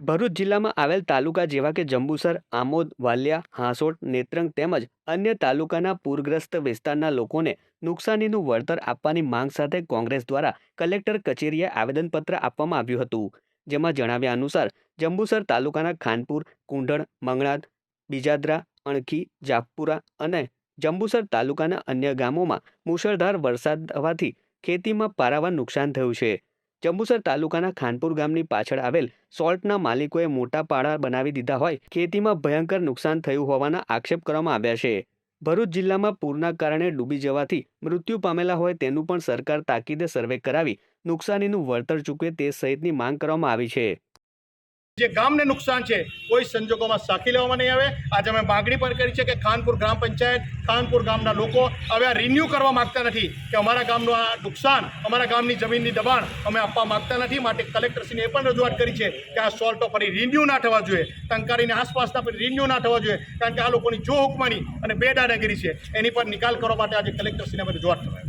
ભરૂચ જિલ્લામાં આવેલ તાલુકા જેવા કે જંબુસર, આમોદ, વાલિયા, હાંસોટ, નેત્રંગ તેમજ અન્ય તાલુકાના પૂરગ્રસ્ત વિસ્તારના લોકોને નુકસાનીનું વળતર આપવાની માંગ સાથે કોંગ્રેસ દ્વારા કલેક્ટર કચેરીએ આવેદનપત્ર આપવામાં આવ્યું હતું. જેમાં જણાવ્યા અનુસાર, જંબુસર તાલુકાના ખાનપુર, કુંઢણ, મંગળાદ, બીજાદરા, અણખી જાપપુરા અને જંબુસર તાલુકાના અન્ય ગામોમાં મુશળધાર વરસાદ થવાથી ખેતીમાં પારાવાર નુકસાન થયું છે. જંબુસર તાલુકાના ખાનપુર ગામની પાછળ આવેલ સોલ્ટના માલિકોએ મોટા પાડા બનાવી દીધા હોય, ખેતીમાં ભયંકર નુકસાન થયું હોવાના આક્ષેપ કરવામાં આવ્યા છે. ભરૂચ જિલ્લામાં પૂરના કારણે ડૂબી જવાથી મૃત્યુ પામેલા હોય તેનું પણ સરકાર તાકીદે સર્વે કરાવી નુકસાનીનું વળતર ચૂકવે તે સહિતની માંગ કરવામાં આવી છે. જે ગામને નુકસાન છે, કોઈ સંજોગોમાં સાખી લેવામાં નહીં આવે. આજે અમે માગણી પણ કરી છે કે ખાનપુર ગ્રામ પંચાયત, ખાનપુર ગામના લોકો હવે આ રિન્યૂ કરવા માગતા નથી કે અમારા ગામનું આ નુકસાન, અમારા ગામની જમીનની દબાણ અમે આપવા માગતા નથી. માટે કલેક્ટરશ્રીને એ પણ રજૂઆત કરી છે કે આ સોલ્ટો ફરી રિન્યૂ ના થવા જોઈએ. ટંકારીની આસપાસના ફરી રિન્યૂ ના થવા જોઈએ. કારણ કે આ લોકોની જો હુકમાની અને બેદાદાગીરી છે, એની પર નિકાલ કરવા માટે આજે કલેક્ટરશ્રીને રજૂઆત કરવા